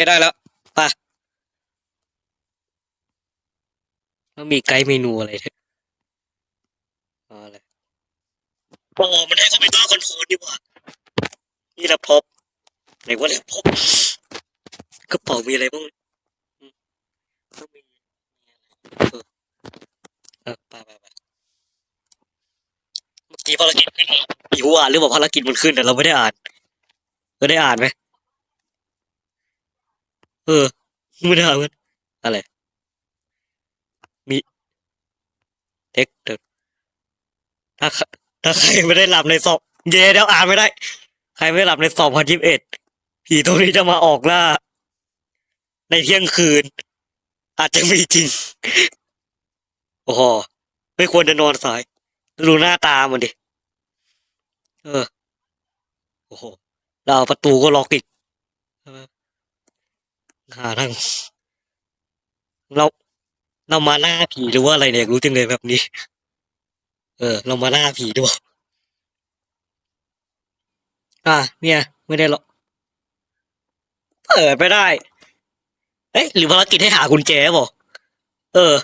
ไม่ได้แล้วไปแล้วมีไกด์เมนูอะไรเนี่ยเอาอะไรโอ้มันได้คอมพิวเตอร์คอนโทรลดีกว่านี่แล็ปท็อปไหนว่าแล็ปท็อปกระเป๋ามีอะไรบ้างอืมต้องมีมีอะไรเออเออไปไปไปเมื่อกี้ภารกิจขึ้นอีกูอ่านหรือเปล่าภารกิจมันขึ้นแต่เราไม่ได้อ่านเราได้อ่านไหมเออไม่ได้อ่านมันอะไร มีเท็กเดถ้าถ้าใครไม่ได้หลับในสอบ เย่เดี๋ยวอ่านไม่ได้ ใครไม่ได้หลับในสอบพันยิบเอ็ดผีตัวนี้จะมาออกล่า ในเที่ยงคืน อาจจะมีจริง โอ้โหไม่ควรจะนอนสาย ดูหน้าตามันดิ เออ โอ้โหเอาประตูก็ล็อกอีกเออ หาทางเราเรามาล่าผีหรือว่าอะไรเนี่ยรู้จังเลยแบบนี้ เออ เรามาล่าผีด้วยอะเนี่ย ไม่ได้หรอกเปิดไม่ได้ เอ๊ะหรือภารกิจให้หากุญแจบอกเออ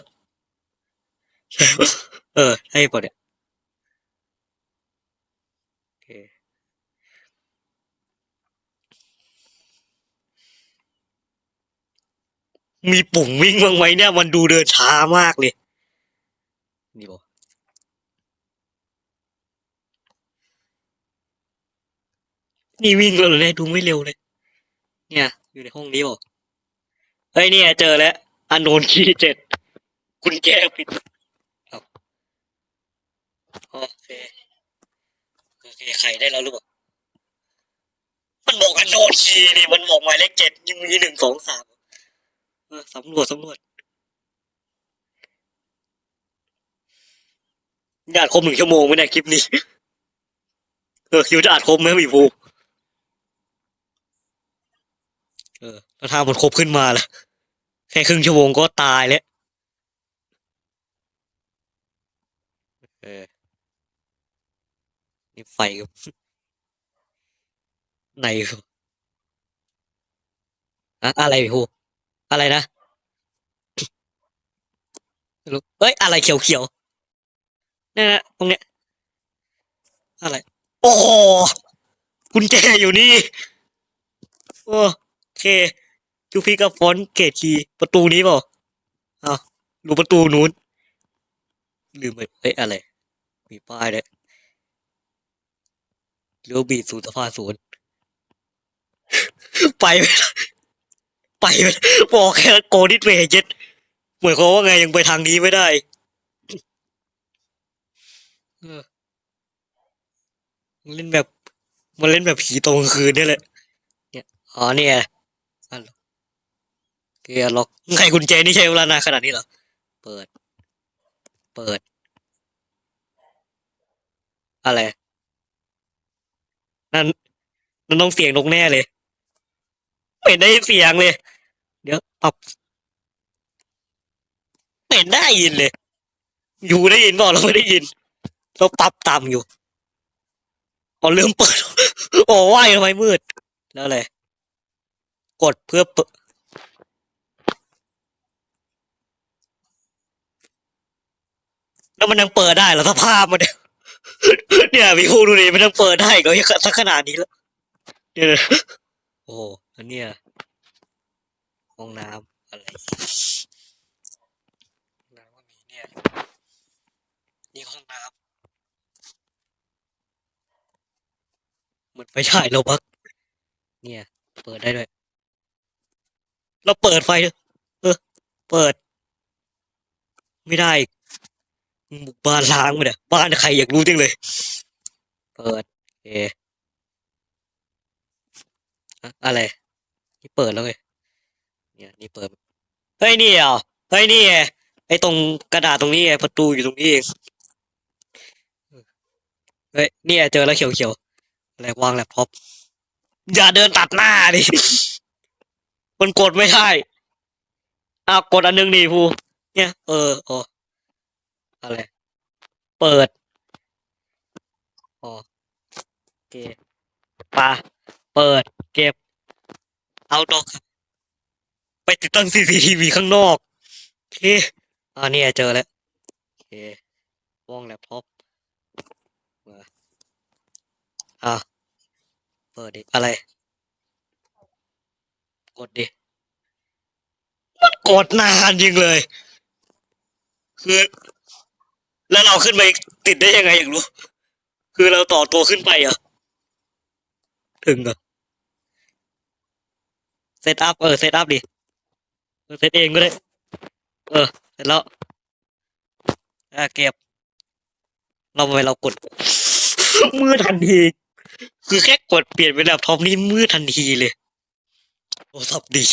เออ ให้ปะเนี่ยโอเค มีปุ่มวิ่งบ้างไหมเนี่ย มันดูเดินช้ามากเลย นี่บอกนี่วิ่งแล้วเหรอเนี่ยดูไม่เร็วเลย เนี่ย อยู่ในห้องนี้บอกเฮ้ยเนี่ยเจอแล้วอันโนนคีเจ็ดกุญแจปิดเอาโอเคโอเคใครได้แล้วหรือเปล่ามันบอกอันโนนคีนี่มันบอกหมายเลขเจ็ดยังมีหนึ่งสองสาม เออสำรวจสำรวจอยากครบหนึ่งชั่วโมงไหมเนี่ยคลิปนี้ เออคิวจะอัดครบไหมพี่ภูเออแล้วถ้ามันครบขึ้นมาล่ะ แค่ครึ่งชั่วโมงก็ตายแล้วเออนี่ไฟกับไหนครับอะอะไรพี่ภู อะไรนะรู้เอ้ย อะไรเขียวๆเนี่ยนะตรงเนี้ย อะไร โอ้โหกุญแจอยู่นี่ โอเคจูพีกับฟอนเกตคีประตูนี้เปล่าอ้าวดูประตูนู้นลืมไปเอ้ยอะไร มีป้ายด้วยเรียวบีศูนย์สภาศูนย์ไปไม่ได้ ไปบอกแค่โกดิสเวย์เจ็ดหมายควาว่าไงยังไปทางนี้ไม่ได้เออมันเล่นแบบ มันเล่นแบบผีตรงคืนนี่แหละ เนี่ยอ๋อเนี่ยอันเกียร์ล็อกไงกุญแจนี่ใช้เวลานานขนาดนี้เหรอ เปิด เปิด อะไร นั่นนั่นต้องเสียงนกแน่เลยไม่ได้เสียงเลย ปรับไม่ได้ยินเลย อยู่ได้ยินบอกเราไม่ได้ยิน เราปรับต่ำอยู่อ๋อลืมเปิดโอ้ว่ายทำไมมืด แล้วอะไรกดเพื่อเปิดแล้วมันยังเปิดได้เหรอสภาพมันเนี่ยเนี่ยพี่พูดดูดิมันยังเปิดได้ก็ยังสักขนาดนี้แล้วเนี่ยนะโอ้โหอันเนี้ย ห้องน้ำอะไรห้องน้ำก็มีเนี่ย นี่ห้องน้ำเหมือนไฟฉายเราบักเนี่ย เปิดได้ด้วย เราเปิดไฟด้วยเออ เปิด ไม่ได้บุกบ้านล้างมาเนี่ยบ้านใครอยากรู้จังเลย เปิดโอเคอะอะไร นี่เปิดแล้วไงเนี่ย ฮ้ยนี่เหรอเฮ้ยนี่ไงไอ้ตรงกระดาษตรงนี้ไงประตูอยู่ตรงนี้เองเฮ้ยนี่เจอแล้วเขียวๆอะไรวางแล็ปท็อปอย่าเดินตัดหน้าดิมันกดไม่ได้อ้าวกดอันนึงดิภูเนี่ยเอออ๋ออะไรเปิดอ๋อโอเคปาเปิดเก็บเอาดอก ไปติดตั้ง CCTV ข้างนอกโอเคอ่านี่เจอแล้วโอเคว่องแล็ปท็อปมาอะเปิดดิ อะไร กดดิ มันกดนานจริงเลย คือ แล้วเราขึ้นไปติดได้ยังไงอยากรู้ คือเราต่อตัวขึ้นไปเหรอ ถึงเหรอเซตอัพเออเซตอัพดิ เซตเองก็ได้ เออ เสร็จแล้ว อะเก็บ เราไปเรากด มืดทันที คือแค่กดเปลี่ยนเป็นแล็ปท็อปนี่มืดทันทีเลยโอ้สับดี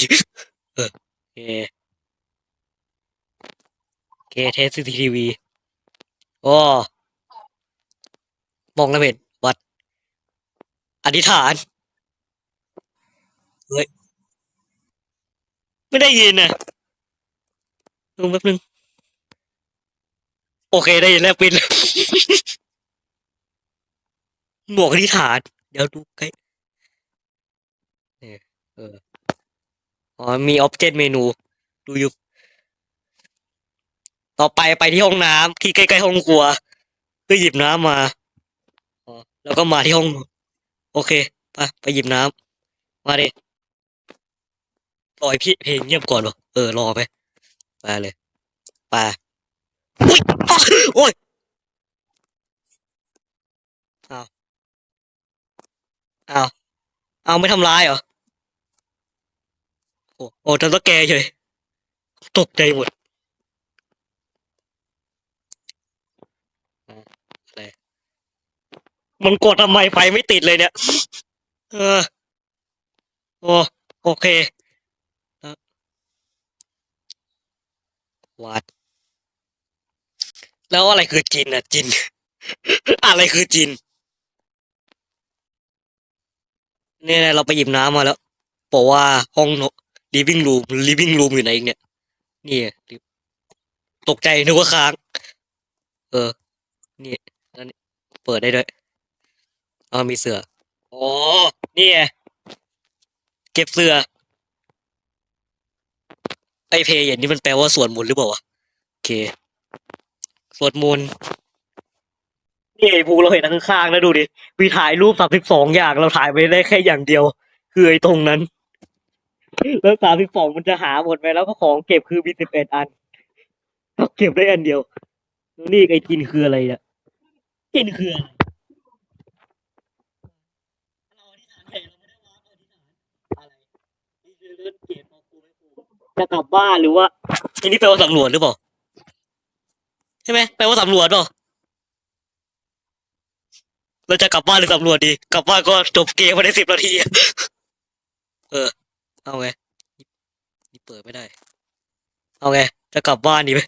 เออโอเคโอเคเทสซีทีวีโอ้มองแล้วเห็นวัดอธิษฐาน เฮ้ย ไม่ได้ยินนะดูแป๊บนึง โอเคได้ยินแล้วปิดแล้วหมวกอธิษฐาน เดี๋ยวดูใกล้เนี่ยเอออ๋อมีออบเจกต์เมนู ดูอยู่ ต่อไปไปที่ห้องน้ำที่ใกล้ๆห้องครัวเพื่อหยิบน้ำมาอ๋อแล้วก็มาที่ห้อง โอเค ไปไปหยิบน้ำมาดิ ปล่อยพี่เพลงเงียบก่อนวะเออรอไปไปเลยไปอุ๊ยอ๊ะโอ้ยเอาเอาเอาไม่ทำร้ายเหรอโอ้โอ้ทำตัวแกเฉยตกใจหมดอะไรมันกดทำไมไฟไม่ติดเลยเนี่ย เออโอโอเคแล้ว วัดแล้วอะไรคือจินอะจิน อะไรคือจิน เนี่ยเราไปหยิบน้ำมาแล้วบอกว่าห้อง living room living room อยู่ไหนอีกเนี่ย นี่ตกใจนึกว่าค้าง เออ นี่แล้วนี่เปิดได้ด้วยอ๋อมีเสืออ๋อนี่เก็บเสือ ไอเพย์อย่างนี้มันแปลว่าสวดมนต์หรือเปล่าวะโอเค สวดมนต์นี่ไอ้ภูเราเห็นข้างๆแล้วดูดิมีถ่ายรูปสามสิบสองอย่างเราถ่ายไปได้แค่อย่างเดียว คือไอ้ตรงนั้น แล้วสามสิบสองมันจะหาหมดไปแล้วก็ของเก็บคือมีสิบเอ็ดอันเราเก็บได้อันเดียวแล้วนี่ไอ้จินคืออะไรเนี่ยจินคืออะไรเราอธิษฐานเสร็จเราไม่ได้วางอธิษฐานอะไรนี่คือเรื่องเกมของกูไม่กู จะกลับบ้านหรือว่าอันนี้แปลว่าสำรวจหรือเปล่าใช่ไหมแปลว่าสำรวจเปล่าเราจะกลับบ้านหรือสำรวจดี กลับบ้านก็จบเกมภายในสิบนาที เออ เอาไง นี่เปิดไม่ได้ เอาไง จะกลับบ้านดีไหม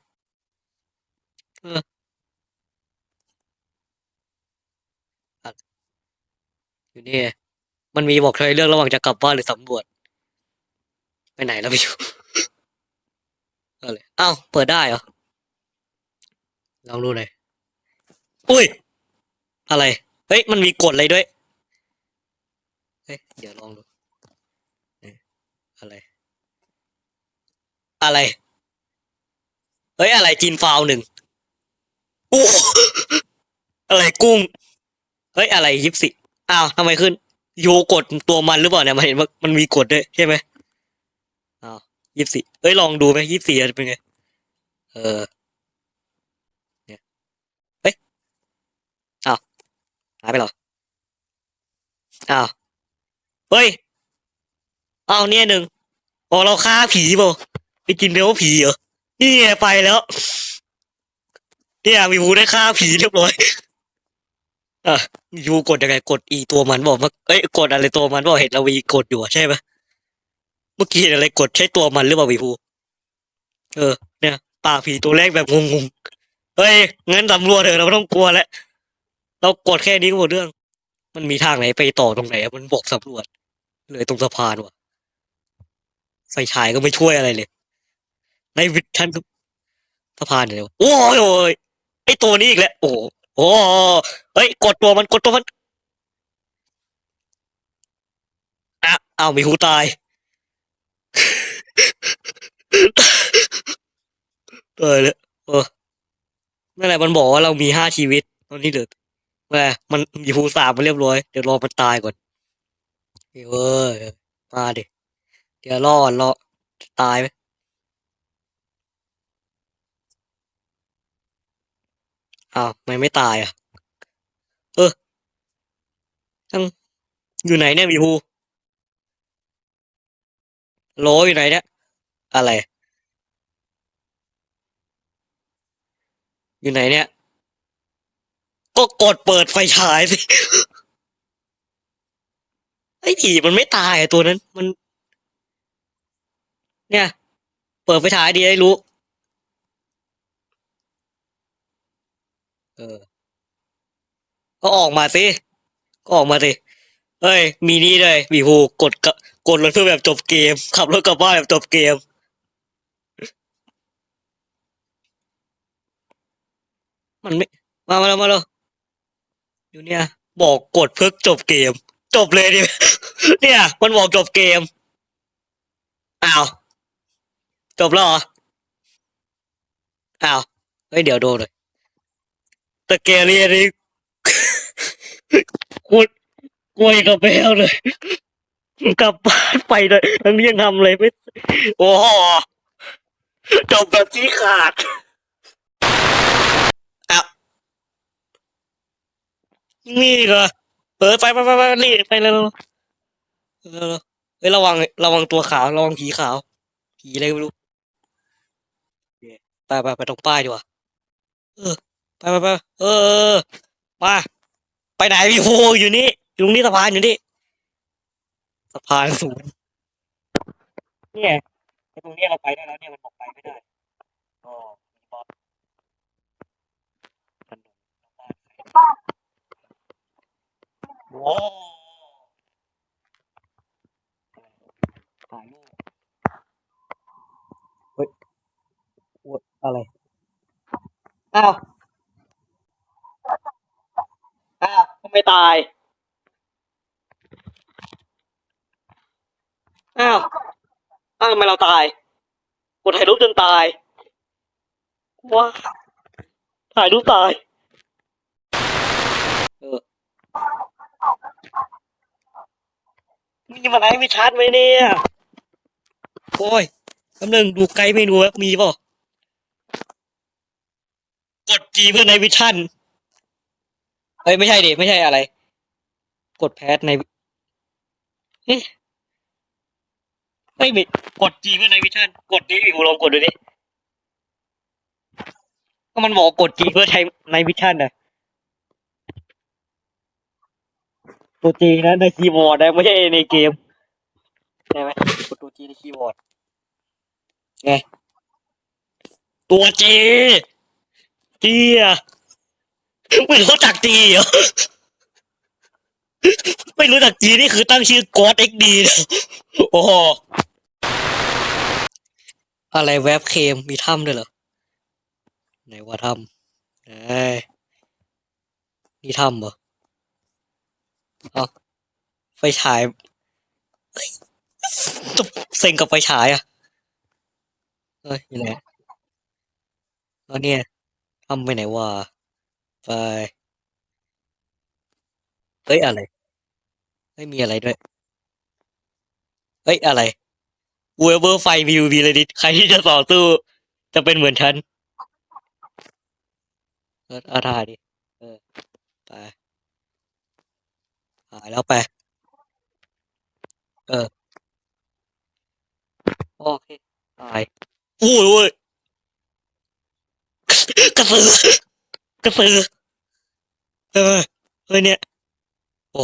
เอออยู่นี่มันมีบอกให้เลือกระหว่างจะกลับบ้านหรือสำรวจ ไปไหนแล้วไม่รู้ อาเลยอ้าวเปิดได้เหรอ ลองดูหน่อย อุ้ย อะไร เฮ้ย มันมีกฎอะไรด้วย เฮ้ย เดี๋ยวลองดู อะไร อะไร เฮ้ย อะไรจีนฟาวหนึ่งโอ้อะไรกุ้ง เฮ้ย อะไรยิปสิอ้าวทำไมขึ้น โยกดตัวมันหรือเปล่าเนี่ย มันเห็นว่ามันมีกดด้วยใช่ไหม ยิปสิเอ้ยลองดูไหมยิปสิจะเป็นไง เออ เนี่ย เฮ้ย อ้าว หายไปหรอ อ้าว เฮ้ย อ้าวเนี่ยหนึ่งอ๋อเราฆ่าผีเปล่ไปกินเนื้อผีเหรอ นี่ไปแล้ว เนี่ยมีวูได้ฆ่าผีเรียบร้อยอะยูกดยังไงกดอีตัวมันบอกว่าเอ้ยกดอะไรตัวมันบอกเห็นเราวีกดอยู่ใช่ไหม เมื่อกี้เห็นอะไรกดใช่ตัวมันหรือเปล่าวีภูเออ เนี่ยปากผีตัวแรกแบบงงๆเฮ้ยงั้นสำรวจเถอะเราไม่ต้องกลัวแล้วเรากดแค่นี้ก็หมดเรื่อง มันมีทางไหนไปต่อตรงไหนมันบอกสำรวจ เลยตรงสะพานว่ะไฟฉายก็ไม่ช่วยอะไรเลย ในวิชันก็สะพานเดียวโอ้ยโอ้ยไอตัวนี้อีกแล้วโอ้โหโอ้โหเฮ้ยกดตัวมันกดตัวมันอะเอามีหูตาย เออเลยเออนั่นแหละมันบอกว่าเรามีห้าชีวิต ตอนนี้เหลือแหมมันมีภูสามมาเรียบร้อย เดี๋ยวรอมันตายก่อนเว้ยมาดิเดี๋ยวรอดรอตายไหมอ้าวไมไม่ตายอะ เออทั้งอยู่ไหนเนี่ยมีภู โลอยู่ไหนเนี่ย อะไร อยู่ไหนเนี่ย ก็กดเปิดไฟฉายสิ ไอ้ผีมันไม่ตายอะตัวนั้น มัน เนี่ย เปิดไฟฉายดีให้รู้ เออ ก็ออกมาสิ ก็ออกมาสิ เอ้ย มีนี่เลยมีฮูกดกะกดรถเพื่อแบบจบเกม ขับรถกลับบ้านแบบจบเกม มันไม่ มามาแล้วมาแล้วอยู่เนี่ย บอกกดเพื่อจบเกม จบเลยดิเนี่ย มันบอกจบเกมอ้าวจบแล้วเหรออ้าวเฮ้ยเดี๋ยวโดนเลยตะเกียรีนี่กู กลัวกับแมวเลยกลับบ้านไปเลยทั้งนี้ยังทำอะไรไม่ โอ้โหจบแบบที่ขาดอ้าวนี่เหรอเออไปไปไปไปรีบไปเร็วเร็วเฮ้ยระวังระวังตัวขาว ระวังผีขาว ผีอะไรไม่รู้ไปไปไปตรงป้ายดีกว่าเออ ไปไปไปเออเออมาไปไหนพี่โฮอยู่นี่ อยู่ตรงนี้สะพานอยู่นี่สะพานสูงเนี่ยไอ้ตรงเนี้ยเราไปได้แล้วเนี่ยมันบอกไปไม่ได้ก็มีบอสถนนบ้านใครโอ้ถ่ายรูปเฮ้ยอวดอะไรอ้าวอ้าวทำไมตาย อ้าวอ้าวทำไมเราตาย กดถ่ายรูปจนตาย ว้าถ่ายรูปตาย เออมีมันไหนไม่ชัดไหมเนี่ย โอ้ยคำหนึ่งดูไกด์เมนูแบบมีป่ะกดจีเพื่อในวิชั่นเอ้ย ไม่ใช่ดิไม่ใช่อะไร กดแพสในเอ๊ะ ไม่มีกดจีเพื่อในวิชั่นกดดิพี่ลองกดดูดิก็มันบอกกดจีเพื่อใช้ในวิชั่นอะตัวจีนะในคีย์บอร์ดนะไม่ใช่ในเกมใช่ไหมกดตัวจีในคีย์บอร์ดไงตัวจีจีอะไม่รู้จักจีเหรอ ไม่รู้จักจีนี่คือตั้งชื่อกอดเอ็กดีโอ้โหอะไรแวบเคมมีถ้ำด้วยเหรอ ไหนว่าถ้ำไหนนี่ถ้ำเหรอเอาไฟฉายเฮ้ยเซ็งกับไฟฉายอะเอ้ยอยู่ไหนแล้วเนี่ยทำไปไหนวะไปเฮ้ยอะไร เฮ้ยมีอะไรด้วย เฮ้ย อะไรเวเบอร์ไฟวิววีเลดิตใครที่จะต่อสู้ จะเป็นเหมือนฉันเอออาถ่าดิ เออ ไปถ่ายแล้วไป เออ โอเค ตายอุ้ยอุ้ยกระสือกระสือเออเฮ้ยเนี่ย โอ้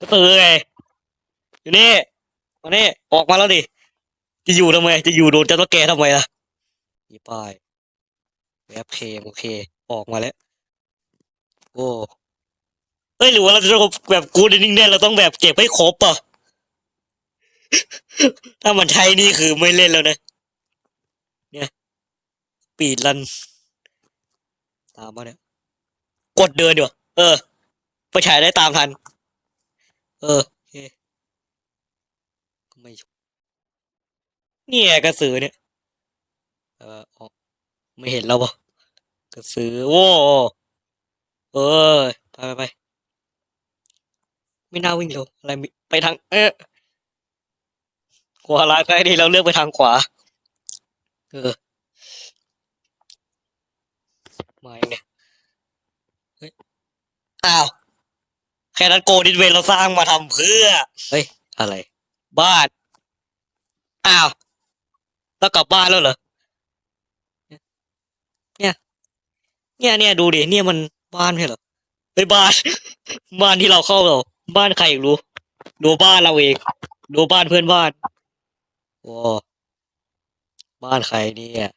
กระสือไงอยู่นี่มานี่ออกมาแล้วดิ จะอยู่ทำไม จะอยู่โดนเจ้าตัวแกทำไมล่ะนี่ป้ายแอปเคโอเค ออกมาแล้ว โอ้เอ้ยหรือว่าเราจะแบบกูดนิ่งๆเราต้องแบบเก็บให้ครบอะ ถ้ามันใช้นี่คือไม่เล่นแล้วนะ เนี่ย ปีดลัน ตามมาเนี่ย กดเดินดีกว่าเออ ไปฉายได้ตามทัน เออโอเคก็ไม่เนี่ยกระสือเนี่ย เอออ๋อไม่เห็นแล้วปะกระสือโอ้เออไปไปไปไม่น่าวิ่งเร็วอะไรมิไปทาง เออขวาร้ายใครดีเราเลือกไปทางขวา เออมาอย่เนี่ยเฮ้ยอ้าว แค่นั้นโกดินเวนเราสร้างมาทำเพื่อ เฮ้ย อะไร บ้าน อ้าวแล้วกลับบ้านแล้วเหรอ เนี่ย เนี่ยเนี่ยดูดิ เนี่ยมันบ้านไม่ใช่เหรอเฮ้ยบ้าน บ้านที่เราเข้าเหรอบ้านใครอีกรู้ ดูบ้านเราเอง ดูบ้านเพื่อนบ้านโอ้บ้านใครเนี่ย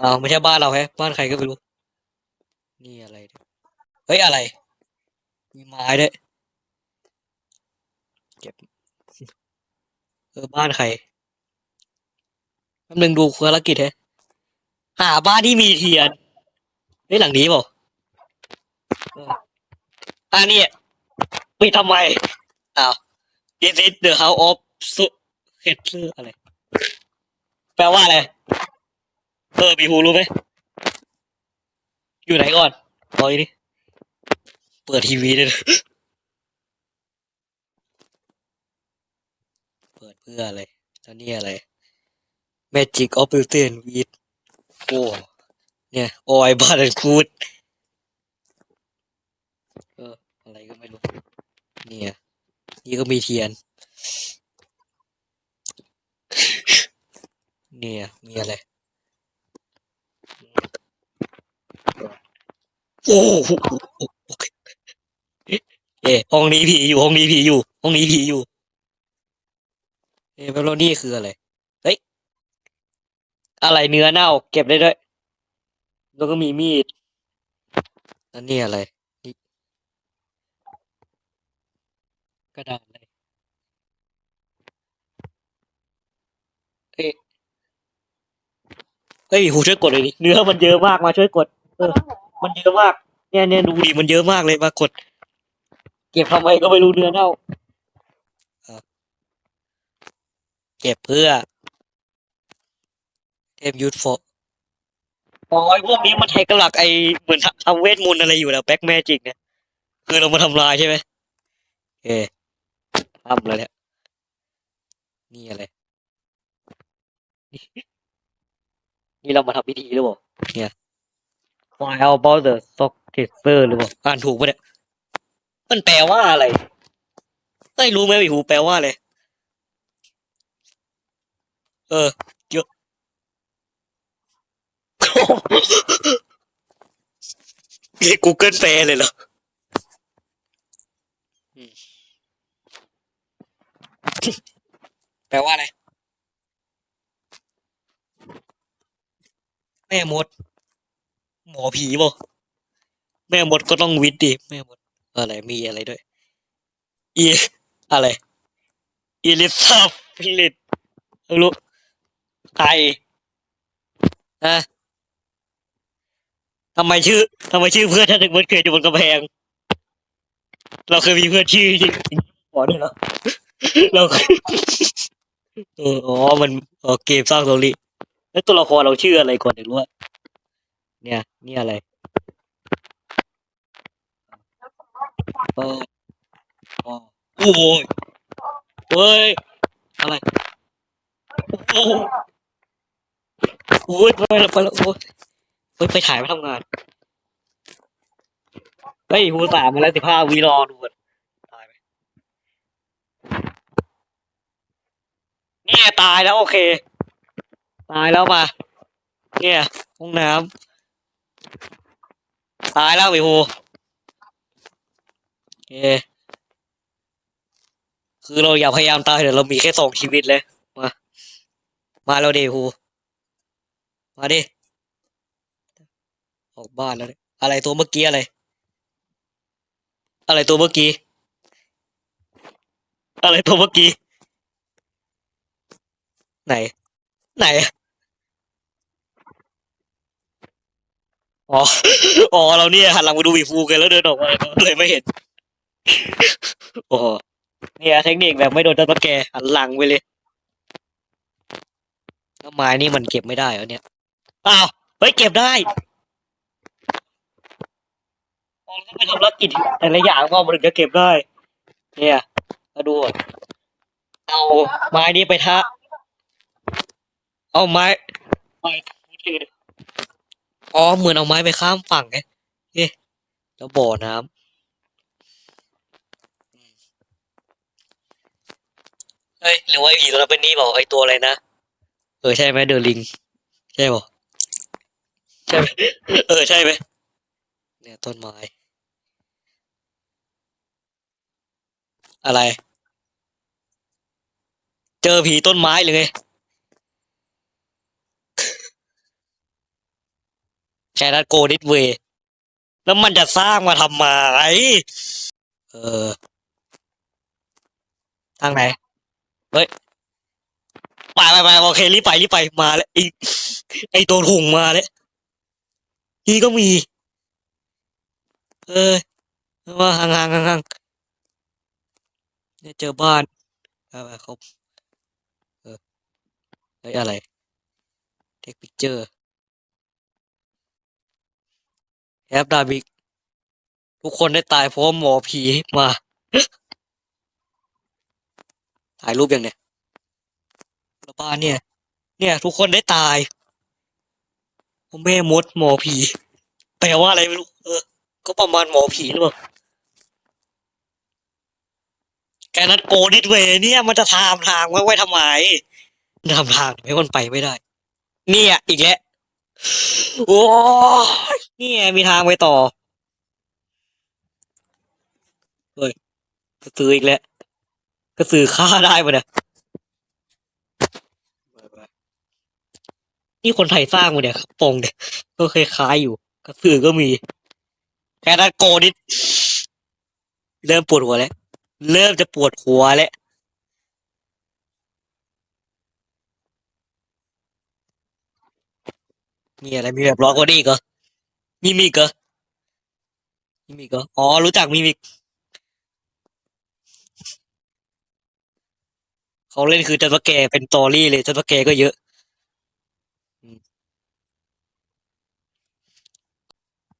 อ้าวไม่ใช่บ้านเราแฮะ บ้านใครก็ไม่รู้ นี่อะไรเนี่ยเฮ้ยอะไร มีไม้ด้วยเก็บ เออบ้านใครแป๊บนึงดูภารกิจแฮะหาบ้านที่มีเทียนเฮ้ยหลังนี้เปล่าเอออ่านี่ปิดทำไมอ้าว This is the house of su เฮ็ดชื่ออะไร แปลว่าอะไร เออมีหูรู้ไหม อยู่ไหนก่อนรอยดิเปิดทีวีด้วยเปิดเพื่ออะไรแล้วนี่อะไร Magic of Beauty and Wit โอ้เนี่ยโอ้ยบาร์นคูดเอออะไรก็ไม่รู้เนี่ยนี่ก็มีเทียน เนี่ย มีอะไร อ้โหโอเคเอ๊ะห้องนี้ผีอยู่ห้องนี้ผีอยู่ห้องนี้ผีอยู่เอ๊ะแล้วนี่คืออะไรเฮ้ยอะไรเนื้อเน่า เก็บได้ด้วย แล้วก็มีมีดแล้วนี่อะไรกระดาษอะไรเฮ้ยเฮ้ยหูช่วยกดเลยดิเนื้อมันเยอะมากมาช่วยกด เออ มันเยอะมาก เนี่ยเนี่ยดูดิมันเยอะมากเลยมากด เก็บทำไมก็ไม่รู้เนื้อเน่าอะเก็บเพื่อเทมยูทโฟอ๋อไอ้พวกนี้มันใช้กำลักไอเหมือนทำทำเวทมนต์อะไรอยู่แล้วแบ็กแมจิกเนี่ยคือเรามาทำลายใช่ไหมโอเคทำแล้วเนี่ยนี่อะไร นี่เรามาทำพิธีหรือเปล่าเนี่ย File about the successor หรือเปล่าอ่านถูกปะเนี่ย มันแปลว่าอะไร ไม่รู้ไหมวิหูแปลว่าอะไร เออเยอะเรียก Google แปลเลยเหรออืมแปลว่าอะไร แม่มด หมอผีบ่แม่มดก็ต้องวิทย์ดิแม่มดอะไรมีอะไรด้วยอีอะไรอีลิซาฟิลิตไม่รู้ใครฮะทำไมชื่อทำไมชื่อเพื่อนท่านถึงมันเกิดอยู่บนกำแพง เราเคยมีเพื่อนชื่อจริงขอด้วยเหรอเราเอออ๋อมันเกมสร้างสตอรี่แล้วตัวละครเราชื่ออะไรก่อนถึงรู้ว่า เนี่ย นี่อะไรเอออ๋อโอ้ยเฮ้ย อะไร โอ้โหโอ้ยไปแล้วไปแล้วโอ้ยไปถ่ายไปทำงาน เฮ้ยหูสามมาแล้วสิบห้าวีรอดูก่อนตายไหมเนี่ยตายแล้วโอเค ตายแล้วมาเนี่ยห้องน้ำ ตายแล้ววิฮูโอเคคือเราอย่าพยายามตายเดี๋ยวเรามีแค่สองชีวิตเลย มา มาแล้วดิฮูมาดิ ออกบ้านแล้วเนี่ยอะไรตัวเมื่อกี้อะไร อะไรตัวเมื่อกี้ อะไรตัวเมื่อกี้ ไหน ไหน อ๋อ อ๋อ เราเนี่ยหันหลังมาดูวีฟูกันแล้วเดินออกมาเลยไม่เห็นโอ้โหเนี่ยเทคนิคแบบไม่โดนตัดตะแกหันหลังไปเลย แล้วไม้นี่มันเก็บไม่ได้เหรอเนี่ย อ้าว เฮ้ยเก็บได้พอเราต้องไปทำธุรกิจแต่ละอย่างก็มันถึงจะเก็บได้ เนี่ยมาดูก่อนเอาไม้นี้ไปทะ เอาไม้ไป อ๋อเหมือนเอาไม้ไปข้ามฝั่งไงเอ๊ะแล้วบ่อน้ำเฮ้ยหรือว่าอ้ผีตัวนั้นเป็นนี่เปล่าไอตัวอะไรนะเออใช่ไหมเดอลิง ใช่ป่าใช่ไหมเออใช่ไหมเนี่ยต้นไม้ อะไร เจอผีต้นไม้เลยไง แค่นั้นโกดิสเวยแล้วมันจะสร้างมาทำไมเออ ทางไหน เฮ้ย ไปไปไปโอเค รีบไปรีบไปมาแล้วไอไอตัวถุงมาแล้วนี่ก็มี เออว่าห่างห่างห่างห่างเนี่ยเจอบ้านไปไปครบเออเฮ้ยอะไร เทคพิกเจอร์ แอปดาบิก ทุกคนได้ตายเพราะหมอผีมา ถ่ายรูปยังเนี่ยแล้วบ้านเนี่ย เนี่ย ทุกคนได้ตายผมแม่มดหมอผี แปลว่าอะไรไม่รู้ เออ ก็ประมาณหมอผีหรือเปล่าแกนั้นโกดิดเวเนี่ย มันจะทามทางไว้ไว้ทำไมทำทางให้คนไปไม่ได้ เนี่ย อีกแล้ว โอ้ยนี่มีทางไปต่อ เฮ้ยกระสืออีกแล้วกระสือฆ่าได้ปะเนี่ยนี่คนไทยสร้างมาเนี่ยปงเนี่ยก็เคยคล้ายอยู่ กระสือก็มี แค่นั้นโกนิด เริ่มปวดหัวแล้ว เริ่มจะปวดหัวแล้ว มีอะไรมีแบบร้อกว่านี้อีกเหรอมีมิกเหรอมีมิกเหรออ๋อรู้จักมีมิกเขาเล่นคือจันทร์แกเป็นตอรี่เลยจันทร์แกก็เยอะ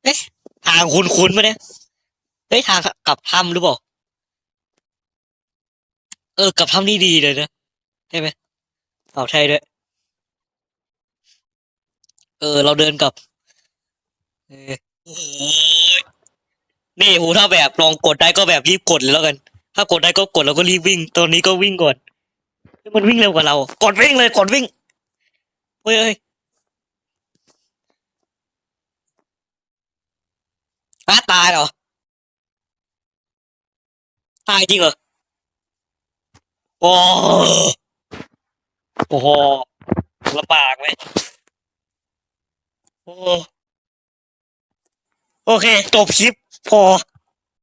เอ๊ะทางคุ้นๆปะเนี่ยเฮ้ยทางกลับถ้ำหรือเปล่าเออกลับถ้ำนี่ดีเลยนะใช่ไหมเอาใช่ด้วย เออ เราเดินกลับเออโอ้โหนี่หูถ้าแบบลองกดได้ก็แบบรีบกดเลยแล้วกัน ถ้ากดได้ก็กดแล้วก็รีบวิ่ง ตอนนี้ก็วิ่งก่อนมันวิ่งเร็วกว่าเรา กดวิ่งเลยกดวิ่งเฮ้ยเฮ้ยอาตายเหรอ ตายจริงเหรอ โอ้โหลำบากไหม โอเคจบคลิปพอ